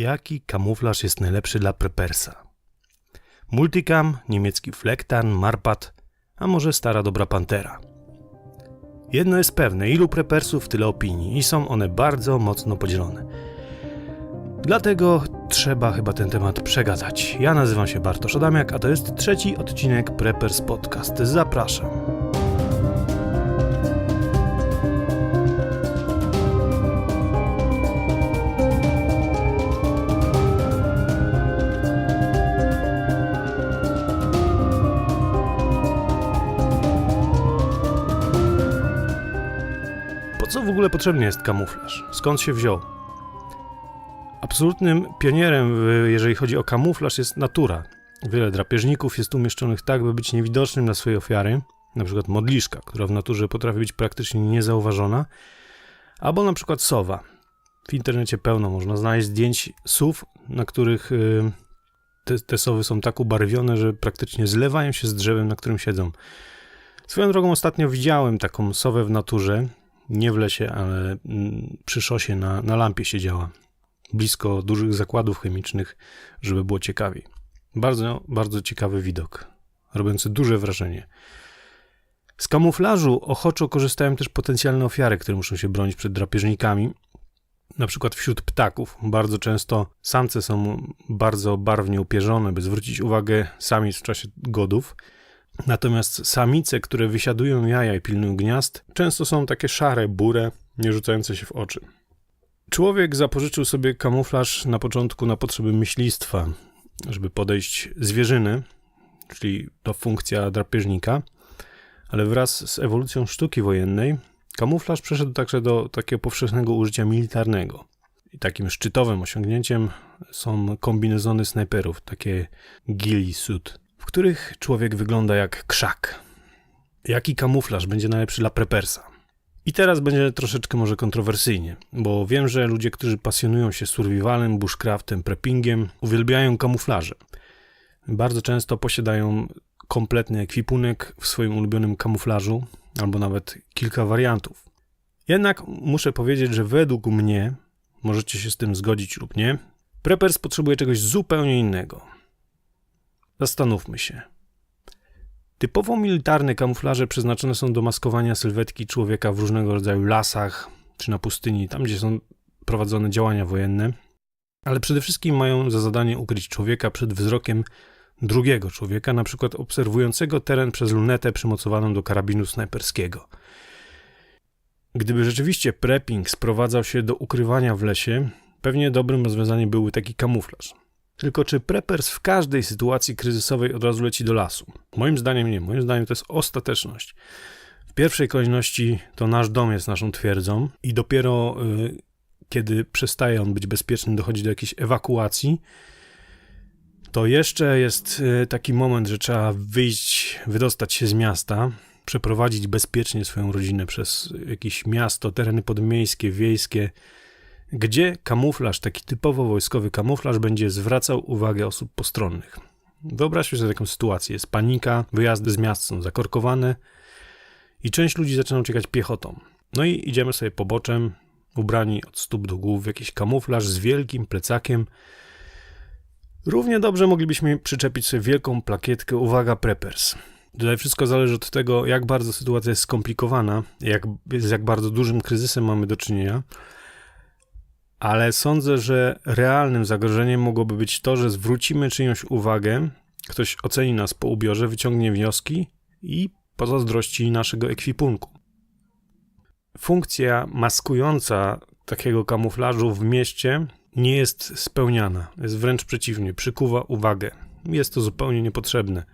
Jaki kamuflaż jest najlepszy dla prepersa? Multicam, niemiecki Flektan, Marpat, a może stara dobra Pantera? Jedno jest pewne, ilu prepersów, tyle opinii i są one bardzo mocno podzielone. Dlatego trzeba chyba ten temat przegadać. Ja nazywam się Bartosz Adamiak, a to jest trzeci odcinek Preppers Podcast. Zapraszam. Ogóle potrzebny jest kamuflaż? Skąd się wziął? Absolutnym pionierem, jeżeli chodzi o kamuflaż, jest natura. Wiele drapieżników jest umieszczonych tak, by być niewidocznym na swojej ofiary, na przykład modliszka, która w naturze potrafi być praktycznie niezauważona, albo na przykład sowa. W internecie pełno można znaleźć zdjęć sów, na których y, te, te sowy są tak ubarwione, że praktycznie zlewają się z drzewem, na którym siedzą. Swoją drogą ostatnio widziałem taką sowę w naturze, nie w lesie, ale mm, przy szosie na, na lampie siedziała blisko dużych zakładów chemicznych, żeby było ciekawiej. Bardzo, bardzo ciekawy widok, robiący duże wrażenie. Z kamuflażu ochoczo korzystają też potencjalne ofiary, które muszą się bronić przed drapieżnikami. Na przykład wśród ptaków bardzo często samce są bardzo barwnie upierzone, by zwrócić uwagę samic w czasie godów. Natomiast samice, które wysiadują jaja i pilnują gniazd, często są takie szare, bure, nie rzucające się w oczy. Człowiek zapożyczył sobie kamuflaż na początku na potrzeby myślistwa, żeby podejść zwierzyny, czyli to funkcja drapieżnika, ale wraz z ewolucją sztuki wojennej kamuflaż przeszedł także do takiego powszechnego użycia militarnego. I takim szczytowym osiągnięciem są kombinezony snajperów, takie ghillie suit, których człowiek wygląda jak krzak. Jaki kamuflaż będzie najlepszy dla prepersa? I teraz będzie troszeczkę może kontrowersyjnie, bo wiem, że ludzie, którzy pasjonują się survivalem, bushcraftem, preppingiem, uwielbiają kamuflaże. Bardzo często posiadają kompletny ekwipunek w swoim ulubionym kamuflażu, albo nawet kilka wariantów. Jednak muszę powiedzieć, że według mnie, możecie się z tym zgodzić lub nie, preppers potrzebuje czegoś zupełnie innego. Zastanówmy się. Typowo militarne kamuflaże przeznaczone są do maskowania sylwetki człowieka w różnego rodzaju lasach czy na pustyni, tam gdzie są prowadzone działania wojenne, ale przede wszystkim mają za zadanie ukryć człowieka przed wzrokiem drugiego człowieka, na przykład obserwującego teren przez lunetę przymocowaną do karabinu snajperskiego. Gdyby rzeczywiście prepping sprowadzał się do ukrywania w lesie, pewnie dobrym rozwiązaniem byłby taki kamuflaż. Tylko czy preppers w każdej sytuacji kryzysowej od razu leci do lasu? Moim zdaniem nie. Moim zdaniem to jest ostateczność. W pierwszej kolejności to nasz dom jest naszą twierdzą i dopiero y, kiedy przestaje on być bezpieczny, dochodzi do jakiejś ewakuacji, to jeszcze jest y, taki moment, że trzeba wyjść, wydostać się z miasta, przeprowadzić bezpiecznie swoją rodzinę przez jakieś miasto, tereny podmiejskie, wiejskie, gdzie kamuflaż, taki typowo wojskowy kamuflaż, będzie zwracał uwagę osób postronnych. Wyobraźmy sobie taką sytuację. Jest panika, wyjazdy z miast są zakorkowane i część ludzi zaczyna uciekać piechotą. No i idziemy sobie poboczem, ubrani od stóp do głów w jakiś kamuflaż z wielkim plecakiem. Równie dobrze moglibyśmy przyczepić sobie wielką plakietkę Uwaga Preppers. Tutaj wszystko zależy od tego, jak bardzo sytuacja jest skomplikowana, jak, z jak bardzo dużym kryzysem mamy do czynienia ale sądzę, że realnym zagrożeniem mogłoby być to, że zwrócimy czyjąś uwagę, ktoś oceni nas po ubiorze, wyciągnie wnioski i pozazdrości naszego ekwipunku. Funkcja maskująca takiego kamuflażu w mieście nie jest spełniana, jest wręcz przeciwnie, przykuwa uwagę. Jest to zupełnie niepotrzebne.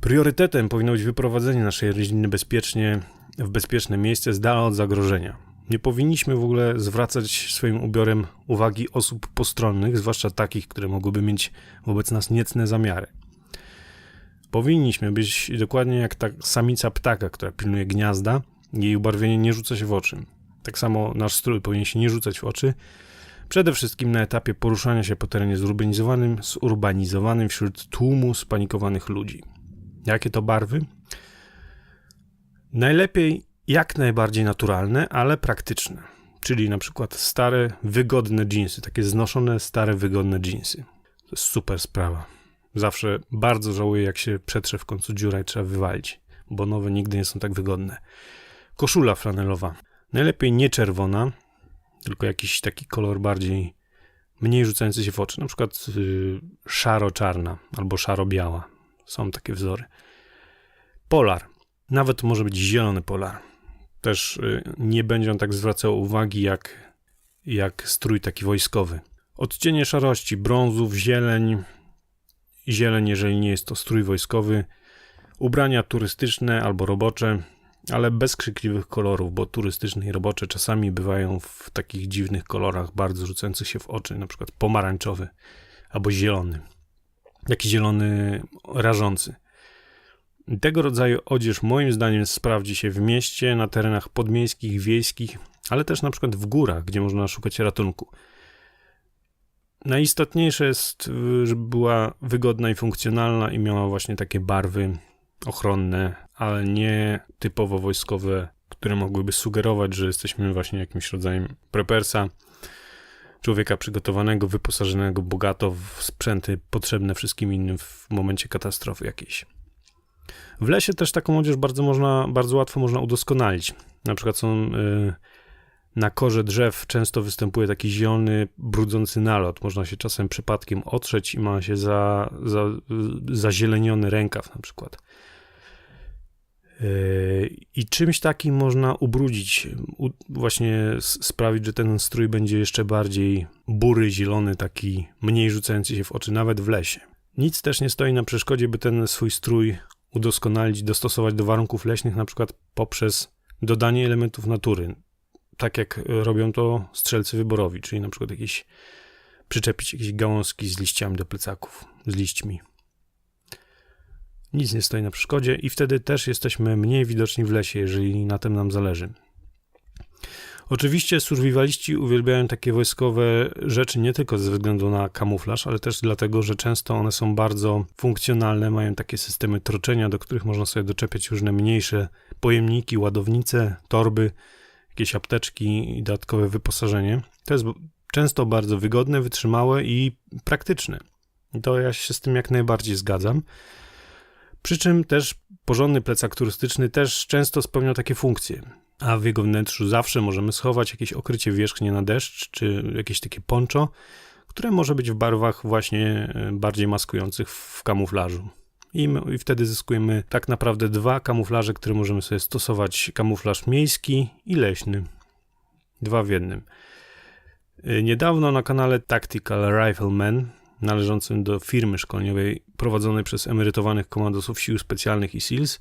Priorytetem powinno być wyprowadzenie naszej rodziny bezpiecznie w bezpieczne miejsce z dala od zagrożenia. Nie powinniśmy w ogóle zwracać swoim ubiorem uwagi osób postronnych, zwłaszcza takich, które mogłyby mieć wobec nas niecne zamiary. Powinniśmy być dokładnie jak ta samica ptaka, która pilnuje gniazda, jej ubarwienie nie rzuca się w oczy. Tak samo nasz strój powinien się nie rzucać w oczy, przede wszystkim na etapie poruszania się po terenie zurbanizowanym, zurbanizowanym wśród tłumu spanikowanych ludzi. Jakie to barwy? Najlepiej jak najbardziej naturalne, ale praktyczne. Czyli na przykład stare, wygodne jeansy, takie znoszone, stare, wygodne jeansy. To jest super sprawa. Zawsze bardzo żałuję, jak się przetrze w końcu dziura i trzeba wywalić, bo nowe nigdy nie są tak wygodne. Koszula flanelowa. Najlepiej nie czerwona, tylko jakiś taki kolor bardziej, mniej rzucający się w oczy. Na przykład yy, szaro-czarna albo szaro-biała. Są takie wzory. Polar. Nawet może być zielony polar. Też yy, nie będzie on tak zwracał uwagi jak, jak strój taki wojskowy. Odcienie szarości, brązów, zieleń, zieleń, jeżeli nie jest to strój wojskowy, ubrania turystyczne albo robocze, ale bez krzykliwych kolorów, bo turystyczne i robocze czasami bywają w takich dziwnych kolorach, bardzo rzucających się w oczy, na przykład pomarańczowy albo zielony. Taki zielony rażący. Tego rodzaju odzież moim zdaniem sprawdzi się w mieście, na terenach podmiejskich, wiejskich, ale też na przykład w górach, gdzie można szukać ratunku. Najistotniejsze jest, żeby była wygodna i funkcjonalna i miała właśnie takie barwy ochronne, ale nie typowo wojskowe, które mogłyby sugerować, że jesteśmy właśnie jakimś rodzajem prepersa, człowieka przygotowanego, wyposażonego bogato w sprzęty potrzebne wszystkim innym w momencie katastrofy jakiejś. W lesie też taką odzież bardzo można, bardzo łatwo można udoskonalić. Na przykład są y, na korze drzew często występuje taki zielony, brudzący nalot. Można się czasem przypadkiem otrzeć i ma się za, za, zazieleniony rękaw na przykład. Yy, I czymś takim można ubrudzić, właśnie sprawić, że ten strój będzie jeszcze bardziej bury, zielony, taki mniej rzucający się w oczy, nawet w lesie. Nic też nie stoi na przeszkodzie, by ten swój strój udoskonalić, dostosować do warunków leśnych, na przykład poprzez dodanie elementów natury, tak jak robią to strzelcy wyborowi, czyli na przykład jakieś przyczepić jakieś gałązki z liściami do plecaków, z liśćmi. Nic nie stoi na przeszkodzie i wtedy też jesteśmy mniej widoczni w lesie, jeżeli na tym nam zależy. Oczywiście survivaliści uwielbiają takie wojskowe rzeczy nie tylko ze względu na kamuflaż, ale też dlatego, że często one są bardzo funkcjonalne, mają takie systemy troczenia, do których można sobie doczepiać różne mniejsze pojemniki, ładownice, torby, jakieś apteczki i dodatkowe wyposażenie. To jest często bardzo wygodne, wytrzymałe i praktyczne. I to ja się z tym jak najbardziej zgadzam. Przy czym też porządny plecak turystyczny też często spełnia takie funkcje, a w jego wnętrzu zawsze możemy schować jakieś okrycie wierzchnie na deszcz, czy jakieś takie poncho, które może być w barwach właśnie e, bardziej maskujących w kamuflażu. I, my, I wtedy zyskujemy tak naprawdę dwa kamuflaże, które możemy sobie stosować: kamuflaż miejski i leśny. Dwa w jednym. E, niedawno na kanale Tactical Rifleman należącym do firmy szkoleniowej prowadzonej przez emerytowanych komandosów sił specjalnych i SEALs.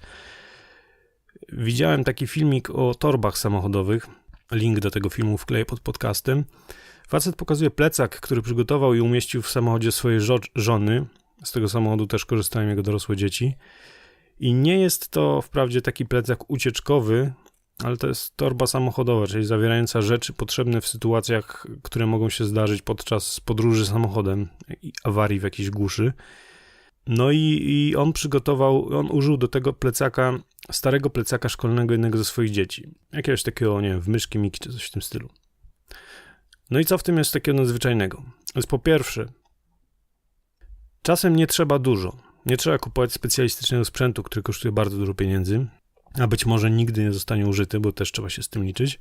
Widziałem taki filmik o torbach samochodowych. Link do tego filmu wkleję pod podcastem. Facet pokazuje plecak, który przygotował i umieścił w samochodzie swojej żony. Z tego samochodu też korzystają jego dorosłe dzieci. I nie jest to wprawdzie taki plecak ucieczkowy, ale to jest torba samochodowa, czyli zawierająca rzeczy potrzebne w sytuacjach, które mogą się zdarzyć podczas podróży samochodem i awarii w jakiejś głuszy. No i, i on przygotował, on użył do tego plecaka, starego plecaka szkolnego jednego ze swoich dzieci. Jakiegoś takiego, nie wiem, w myszki Miki czy coś w tym stylu. No i co w tym jest takiego nadzwyczajnego? Jest po pierwsze, czasem nie trzeba dużo. Nie trzeba kupować specjalistycznego sprzętu, który kosztuje bardzo dużo pieniędzy a być może nigdy nie zostanie użyty, bo też trzeba się z tym liczyć.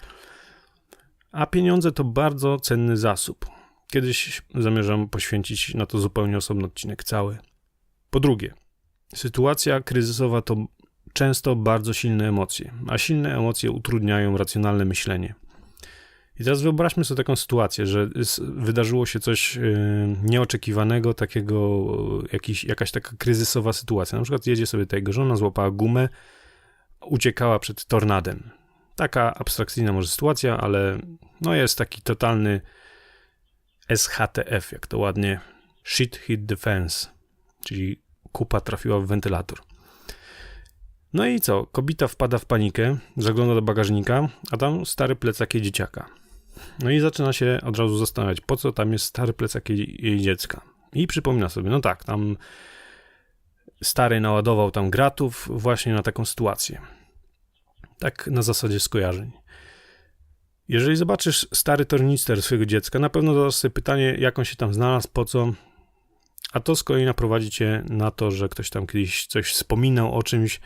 A pieniądze to bardzo cenny zasób. Kiedyś zamierzam poświęcić na to zupełnie osobny odcinek cały. Po drugie, sytuacja kryzysowa to często bardzo silne emocje, a silne emocje utrudniają racjonalne myślenie. I teraz wyobraźmy sobie taką sytuację, że wydarzyło się coś y, nieoczekiwanego, takiego, jakiś, jakaś taka kryzysowa sytuacja. Na przykład jedzie sobie tego, żona złapała gumę, uciekała przed tornadem. Taka abstrakcyjna może sytuacja, ale no jest taki totalny SHTF, jak to ładnie shit hit the fence, czyli kupa trafiła w wentylator. No i co? Kobita wpada w panikę, zagląda do bagażnika, a tam stary plecak jej dzieciaka. No i zaczyna się od razu zastanawiać, po co tam jest stary plecak jej, jej dziecka. I przypomina sobie, no tak, tam stary naładował tam gratów właśnie na taką sytuację. Tak na zasadzie skojarzeń. Jeżeli zobaczysz stary tornister swojego dziecka, na pewno zadasz sobie pytanie, jak on się tam znalazł, po co, a to z kolei naprowadzi cię na to, że ktoś tam kiedyś coś wspominał o czymś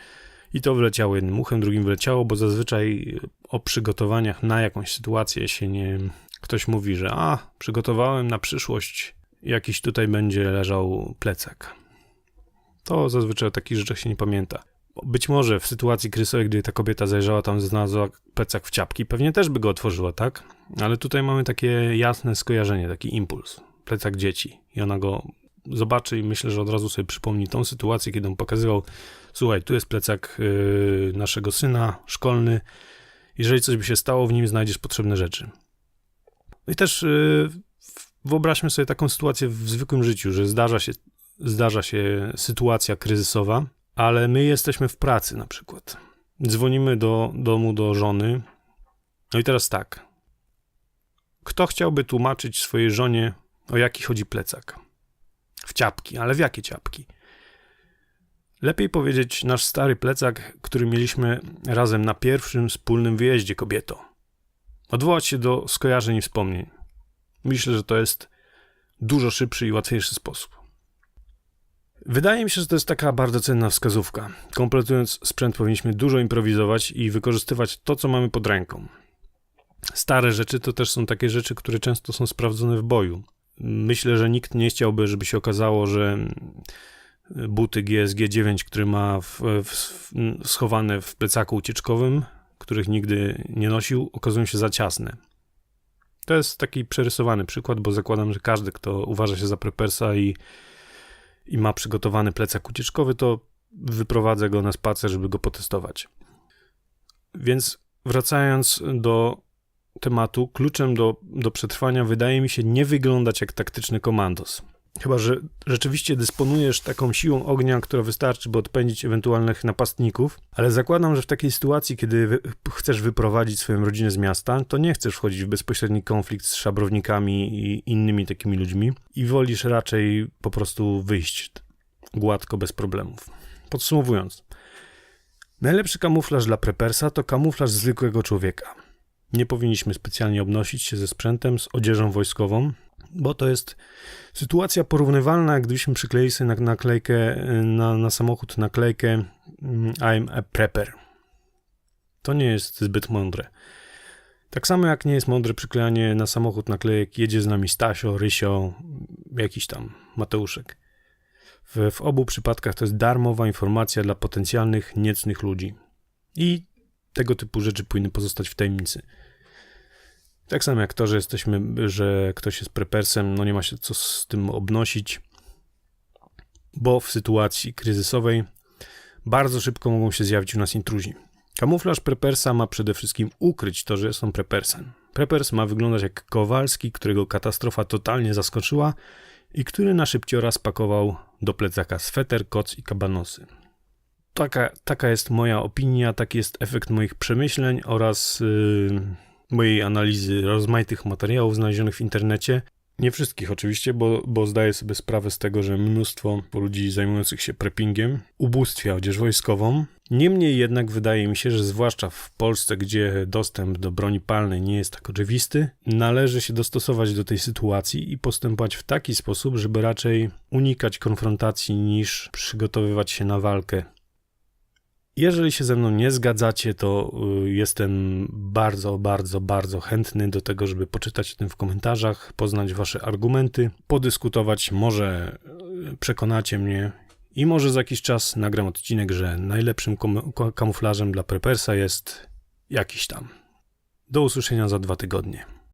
i to wleciało jednym uchem, drugim wleciało, bo zazwyczaj o przygotowaniach na jakąś sytuację się nie... Ktoś mówi, że a, przygotowałem na przyszłość, jakiś tutaj będzie leżał plecak. To zazwyczaj o takich rzeczach się nie pamięta. Być może w sytuacji kryzysowej, gdy ta kobieta zajrzała tam, znalazła plecak w ciapki, pewnie też by go otworzyła, tak? Ale tutaj mamy takie jasne skojarzenie, taki impuls. Plecak dzieci. I ona go zobaczy i myślę, że od razu sobie przypomni tą sytuację, kiedy on pokazywał, słuchaj, tu jest plecak yy, naszego syna, szkolny, jeżeli coś by się stało, w nim znajdziesz potrzebne rzeczy. No i też yy, wyobraźmy sobie taką sytuację w zwykłym życiu, że zdarza się, zdarza się sytuacja kryzysowa, ale my jesteśmy w pracy na przykład. Dzwonimy do domu do żony. No i teraz tak. Kto chciałby tłumaczyć swojej żonie, o jaki chodzi plecak? W ciapki, ale w jakie ciapki? Lepiej powiedzieć nasz stary plecak, który mieliśmy razem na pierwszym wspólnym wyjeździe kobieto. Odwołać się do skojarzeń i wspomnień. Myślę, że to jest dużo szybszy i łatwiejszy sposób. Wydaje mi się, że to jest taka bardzo cenna wskazówka. Kompletując sprzęt, powinniśmy dużo improwizować i wykorzystywać to, co mamy pod ręką. Stare rzeczy to też są takie rzeczy, które często są sprawdzone w boju. Myślę, że nikt nie chciałby, żeby się okazało, że buty GSG 9, które ma w, w, schowane w plecaku ucieczkowym, których nigdy nie nosił, okazują się za ciasne. To jest taki przerysowany przykład, bo zakładam, że każdy, kto uważa się za prepersa i i ma przygotowany plecak ucieczkowy, to wyprowadzę go na spacer, żeby go potestować. Więc wracając do tematu, kluczem do, do przetrwania wydaje mi się nie wyglądać jak taktyczny komandos. Chyba, że rzeczywiście dysponujesz taką siłą ognia, która wystarczy, by odpędzić ewentualnych napastników, ale zakładam, że w takiej sytuacji, kiedy wy chcesz wyprowadzić swoją rodzinę z miasta, to nie chcesz wchodzić w bezpośredni konflikt z szabrownikami i innymi takimi ludźmi i wolisz raczej po prostu wyjść gładko, bez problemów. Podsumowując, najlepszy kamuflaż dla prepersa to kamuflaż zwykłego człowieka. Nie powinniśmy specjalnie obnosić się ze sprzętem, z odzieżą wojskową, bo to jest sytuacja porównywalna, gdybyśmy przykleili sobie na naklejkę, na, na samochód naklejkę mm, I'm a prepper. To nie jest zbyt mądre. Tak samo jak nie jest mądre przyklejanie na samochód naklejek jedzie z nami Stasio, Rysio, jakiś tam Mateuszek. W, w obu przypadkach to jest darmowa informacja dla potencjalnych, niecnych ludzi. I tego typu rzeczy powinny pozostać w tajemnicy. Tak samo jak to, że jesteśmy, że ktoś jest prepersem, no nie ma się co z tym obnosić, bo w sytuacji kryzysowej bardzo szybko mogą się zjawić u nas intruzi. Kamuflaż prepersa ma przede wszystkim ukryć to, że są prepersem. Prepers ma wyglądać jak Kowalski, którego katastrofa totalnie zaskoczyła i który na szybciora spakował do plecaka sweter, koc i kabanosy. Taka, taka jest moja opinia, taki jest efekt moich przemyśleń oraz yy, mojej analizy rozmaitych materiałów znalezionych w internecie. Nie wszystkich oczywiście, bo, bo zdaję sobie sprawę z tego, że mnóstwo ludzi zajmujących się preppingiem ubóstwia odzież wojskową. Niemniej jednak wydaje mi się, że zwłaszcza w Polsce, gdzie dostęp do broni palnej nie jest tak oczywisty, należy się dostosować do tej sytuacji i postępować w taki sposób, żeby raczej unikać konfrontacji niż przygotowywać się na walkę jeżeli się ze mną nie zgadzacie, to y, jestem bardzo, bardzo, bardzo chętny do tego, żeby poczytać o tym w komentarzach, poznać Wasze argumenty, podyskutować. Może y, przekonacie mnie i może za jakiś czas nagram odcinek, że najlepszym kamuflażem dla prepersa jest jakiś tam. Do usłyszenia za dwa tygodnie.